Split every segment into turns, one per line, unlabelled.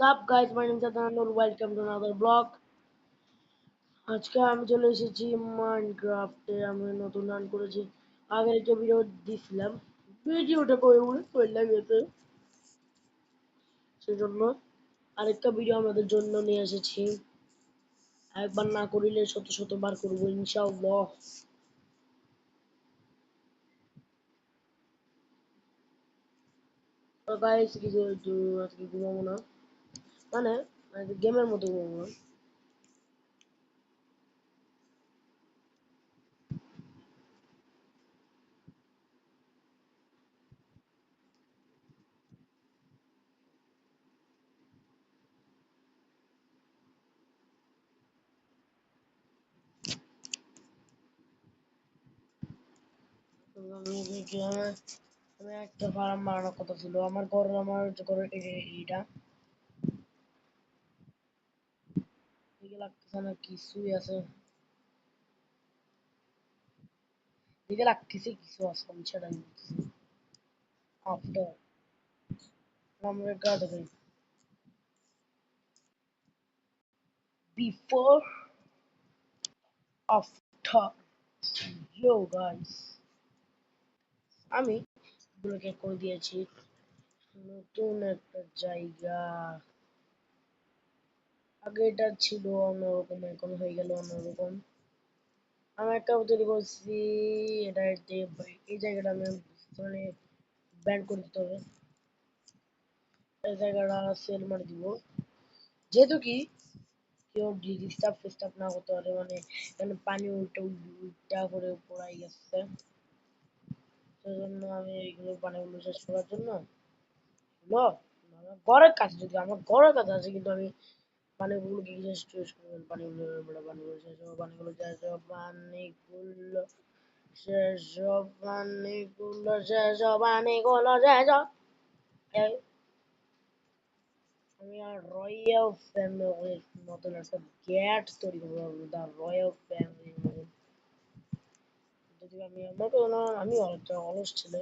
Sup guys, my name is Adnan welcome to another. আজকে আমি চলে এসেছি মাইনক্রাফটে আমি নতুন রান করেছি। আগের একটা ভিডিও দিছিলাম। ভিডিওটা করে উড়ে করলাম এতে। সেজন্য আরেকটা ভিডিও আমাদের জন্য নিয়ে এসেছি। একবার না করিলে শত শতবার করব ইনশাআল্লাহ। তো গাইস কিছু আজকে ঘুমাবো না। মানে গেমের মতো না আমি একটা ফার্ম বানানোর কথা ছিল। আমার ঘর আমার ঘরে এইটা লাগতেছে না কিছুই আছে দিকে লাগতেছে কিছু আছে আমি আফটার আমরা গার্ডেন before after yo আমি এগুলোকে করে দিয়েছি নতুন একটা জায়গা আগে এটা ছিল অন্যরকম, এখন হয়ে গেল অন্যরকম। আমি একটা তৈরি করছি এটা এই জায়গাটা আমি মানে ব্যান্ড করে দিতে হবে। এই জায়গাটা সেল মারি দিব। যেহেতু কি, কেউ ডিস্টার্ব ফিস্টার্ব না করতে পারে মানে এখানে পানি উল্টে উল্টা করে পড়াই গেছে সেজন্য আমি এইগুলো পানিগুলো শেষ করার জন্য। ঘরের কাছে যদি, আমার ঘরের কাছে আছে, কিন্তু আমি পানিগুলো কি শেষ শেষ করবেন? পানিগুলো পানিগুলো শেষ হবে পানিগুলো শেষ হবে পানিগুলো শেষ হবে পানিগুলো শেষ হবে পানিগুলো শেষ হবে আমি আর রয়্যাল ফ্যামিলির মতন একটা গ্যাট তৈরি করব দা রয়্যাল ফ্যামিলির মতন। যদি আমি আমাকে আমি একটা অলস ছেলে,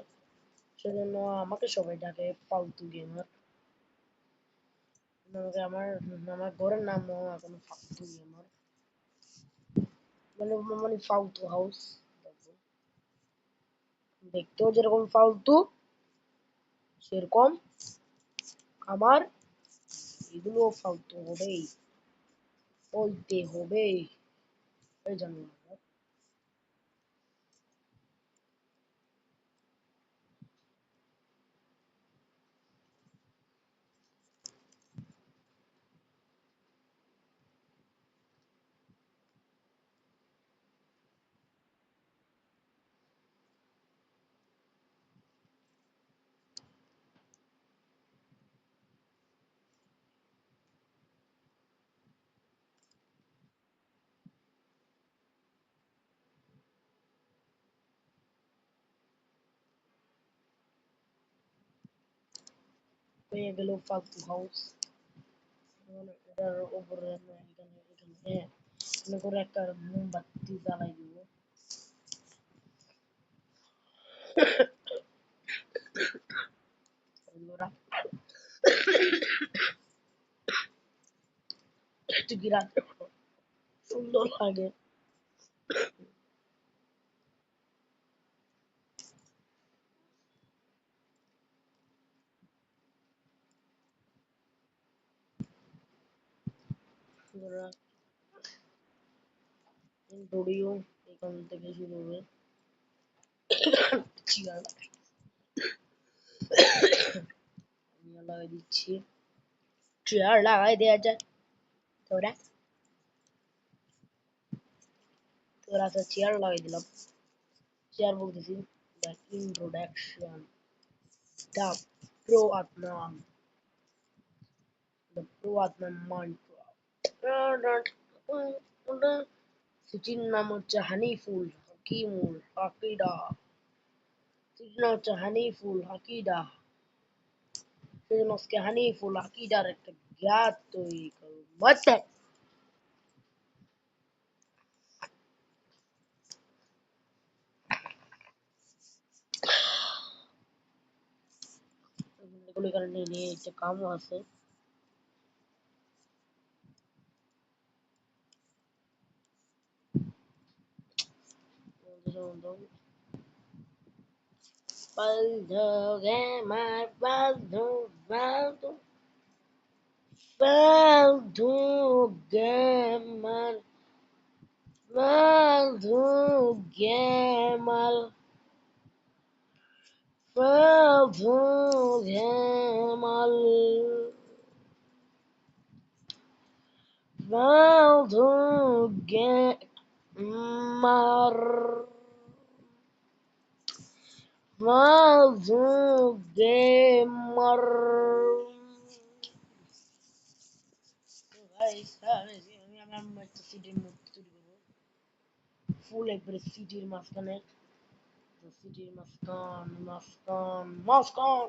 সেজন্য আমাকে সবাই ডাকে ফালতু গেমার আমার আমার ঘরের নাম ফালতু গেমার মানে মানে হাউস দেখতেও যেরকম ফালতু, সেরকম আমার এগুলো ফালতু হবেই, বলতে হবে এই জন্য। হয়ে গেল ফালতু হাউস এটার উপরে এখানে এখানে এখানে করে একটা মোমবাতি জ্বালাই দিব একটু বিরাট সুন্দর লাগে বন্ধুরা ভিডিও এখান থেকে শুরু হবে চেয়ার লাগাই দিচ্ছি চেয়ার লাগাই দেওয়া যায় তোরা তোরা তো চেয়ার লাগাই দিলাম চেয়ার বলতেছি দ্য ইন্ট্রোডাকশন দ্য প্রো আত্মান দ্য প্রো আত্মান মাইনক্রাফট সিটির নাম হচ্ছে হানিফুল হাকিমুল হাকিডা সিটির নাম হচ্ছে হানিফুল হাকিডা সেজন্য আজকে হানিফুল হাকিডার একটা জ্ঞাত তৈরি Quando é mais quando, quando, quando gamar, quando gamar, quando gamar, quando. Guys আমি একটা সিটির মধ্যে তৈরি করব ফুল একবারে সিটির মাঝখানে। সিটির মাঝখান মাঝখান মাঝখান।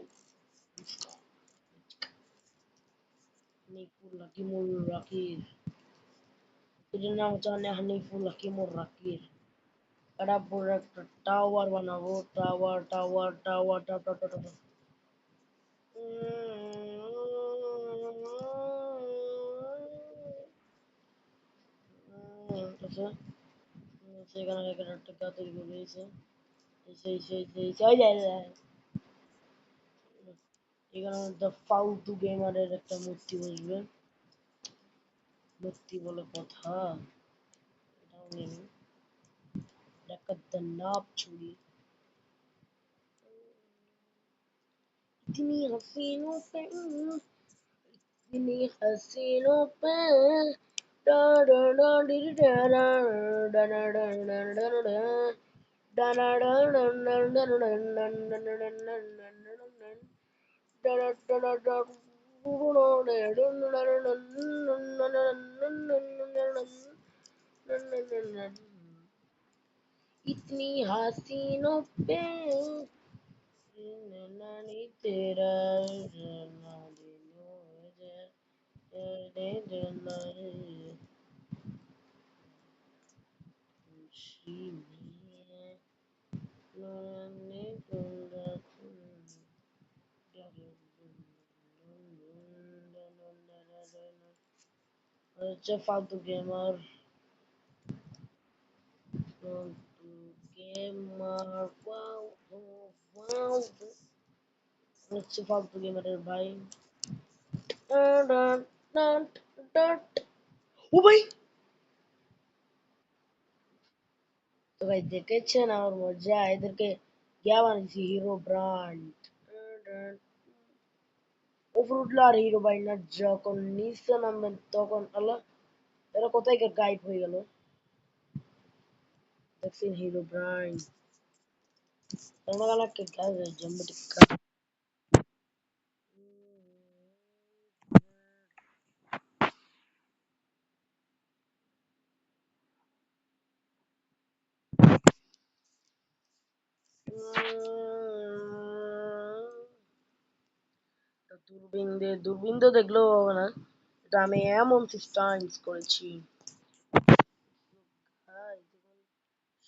হানিফুল হাকিমুল রাকির। এটার নাম হচ্ছে হানিফুল হাকিমুল রাকির। এটা পুরো একটা টাওয়ার বানাবো tower tower tower tower tower সেখানে একটা গা তৈরি করে দিয়েছে সেই সেই সেই সেই যায় এখানে মধ্যে ফালতু গেমারের একটা মূর্তি বসবে। মূর্তি বলে কথা। এটাও নেই الذناب شوي اتني حسين وبين اتني حسين وبين دا دا دا دا دا دا دا دا دا دا हंसनी हसीनों पे नानी तेरा Já falta o gamer. Pronto. ভাই ভাই ভাই দেখেছেন আমার মজা এদেরকে গিয়া বানিয়েছি হিরো ব্র্যান্ড উপরে উঠল আর হিরো বাইনা যখন নিচে নামবেন তখন আল্লাহ এরা কোথায় গিয়ে গায়েব হয়ে গেল Texas Hero Brian. No me hagas que cague, yo me te cago. দুর্বিন্দে দুর্বিন্দ দেখলেও হবে না এটা আমি এমন সিস্টাইন্স করেছি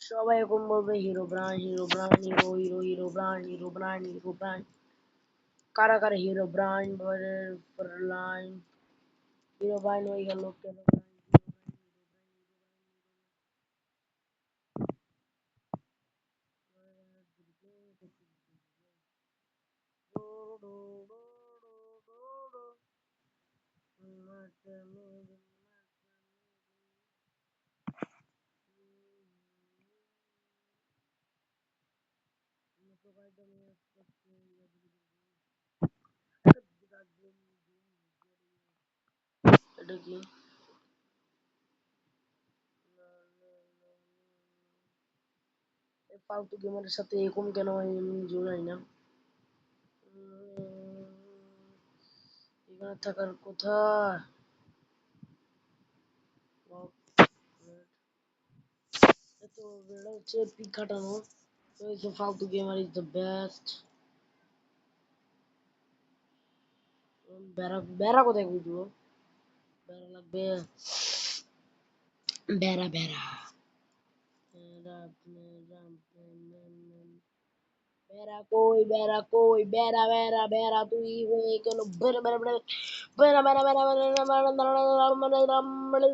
সবাই এখন বলবে, hero brand hero brand hero hero hero brand hero brand hero brand কারা কারা hero brand line hero brand হয়ে গেল, কেন এটা কি ফালতু গেমের সাথে এরকম কেন নিজেও না। এখানে থাকার কথা। গেমার ইজ দ্য বেস্ট বেড়া বেড়া কোথায় বুঝব বেড়া লাগবে বেড়া বেড়া বেড়া কই বেড়া কই বেড়া বেড়া বেড়া তুই হয়ে গেল বেড়া বেড়া বেড়া বেড়া বেড়া বেড়া বেড়া বেড়া বেড়া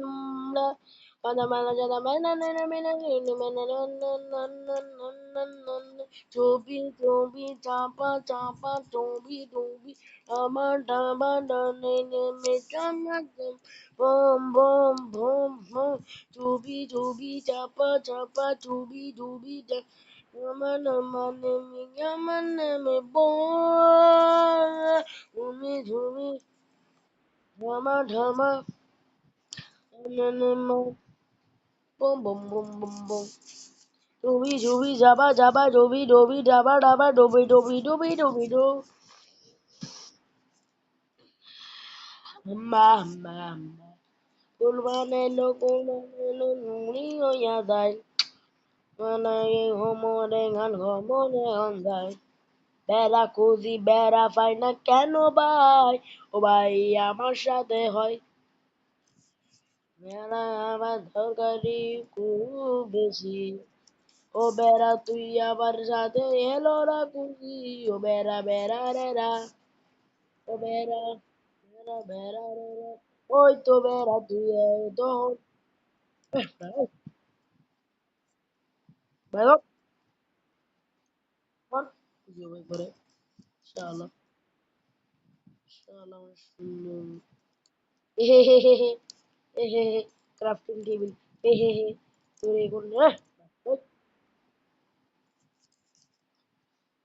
Doobie, doobie, daba, daba, doobie, doobie, daba, daba, da, ne, ne, me, dum, da, dum, boom, boom, boom, boom. Doobie, doobie, daba, daba, doobie, doobie, da, yama, nama, ne, me, yama, ne, me, boom. Doobie, doobie, daba, daba, ne, boom, boom, boom, boom, boom. ডুবি ডুবি যাবা যাবা, ডুবি ডুবি ডাবা ডাবা ডুবি ডুবি ডুবি ডুবি ডু। বেড়া খুঁজি, বেড়া পাই না কেন ভাই? ও ভাই, আমার সাথে হয়। বেড়া আমার দরকারি খুব বেশি। ও বেড়া তুই আমার সাথে এলো না খুঁজি ও বেড়া বেড়া রে রা ও বেড়া বেড়া বেড়া রে রা ওই তো বেড়া তুই তো বেড়া Lan videoyu böyle inşallah. İnşallah şunu. Hehehehe. Hehehe. Crafting table. Hehehe. তোর এখন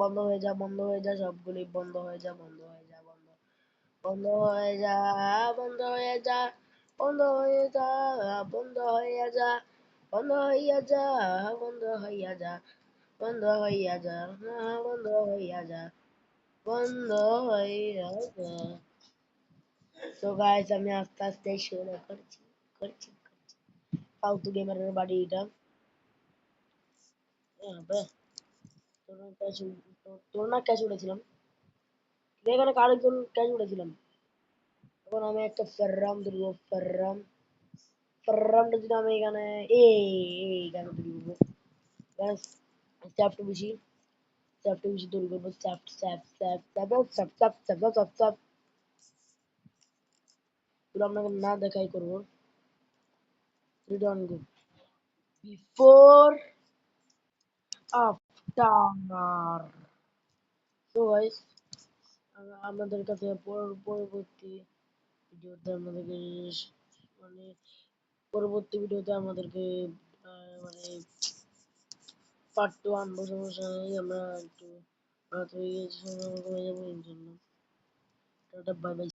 বন্ধ হয়ে যা বন্ধ হয়ে যা সবগুলি বন্ধ হয়ে যা বন্ধ হয়ে যা বন্ধ বন্ধ হয়ে যা বন্ধ হয়ে যা বন্ধ হয়ে যা বন্ধ হয়ে যা বন্ধ হইয়া যা বন্ধ হইয়া যা বন্ধ হইয়া যা বন্ধ হইয়া যা বন্ধ হইয়া যা তো গাইস আমি আস্তে আস্তে শুরু করছি করছি করছি ফালতু গেমারের বাড়ি এটা না আপনাকে না দেখাই করব রিটার্ন গো বিফোর আফটার তো গাইস আমাদের কাছে পরবর্তী ভিডিওতে আমাদেরকে মানে পরবর্তী ভিডিওতে আমাদেরকে মানে পার্ট টু আনব সমস্যা নেই, আমরা একটু রাত হয়ে গেছে, সময় যাব ইনশাল্লাহ টাটা বাই বাই